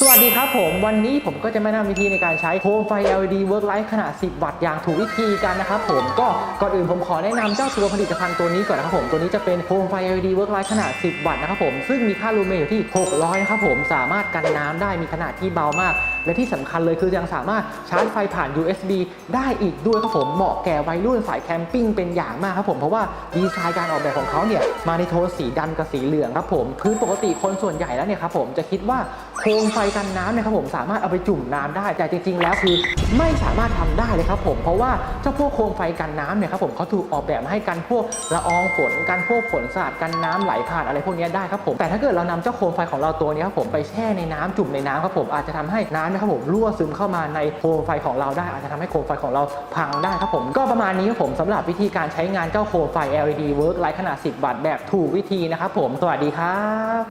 สวัสดีครับผม วันนี้ผมก็จะมาแนะนำวิธีในการใช้โคมไฟ LED Work Light ขนาด 10 วัตต์อย่างถูกวิธีกันนะครับผมก็ก่อนอื่นผมขอแนะนำเจ้าตัวผลิตภัณฑ์ตัวนี้ก่อนนะครับผมตัวนี้จะเป็นโคมไฟ LED Work Light ขนาด 10 วัตต์นะครับผมซึ่งมีค่าลูเมนอยู่ที่ 600 นะครับผมสามารถกันน้ำได้มีขนาดที่เบามากและที่สำคัญเลยคือยังสามารถชาร์จไฟผ่าน USB ได้อีกด้วยครับผมเหมาะแก่วัยรุ่นสายแคมปิ้งเป็นอย่างมากครับผมเพราะว่าดีไซน์การออกแบบของเขาเนี่ยมาในโทนสีดำกับสีเหลืองครับผมพื้นปกติคนส่วนใหญ่แล้วเนี่ยครับผมจะคิดว่าโคมไฟกันน้ำเนี่ยครับผมสามารถเอาไปจุ่มน้ำได้แต่จริง ๆ แล้วคือไม่สามารถทำได้เลยครับผมเพราะว่าเจ้าพวกโคมไฟกันน้ำเนี่ยครับผมเขาถูกออกแบบมาให้กันพวกละอองฝนกันพวกฝนสาดกันน้ำไหลผ่านอะไรพวกนี้ได้ครับผมแต่ถ้าเกิดเรานำเจ้าโคมไฟของเราตัวนี้ครับผมไปแช่ในน้ำจุ่มในน้ำครับผมอาจจะทำให้น้ำนะครับผมรั่วซึมเข้ามาในโคมไฟของเราได้ อาจจะทำให้โคมไฟของเราพังได้ครับผมก็ประมาณนี้ครับผมสำหรับวิธีการใช้งานเจ้าโคมไฟ LED Work Light ขนาด 10 วัตต์แบบถูกวิธีนะครับผมสวัสดีครับ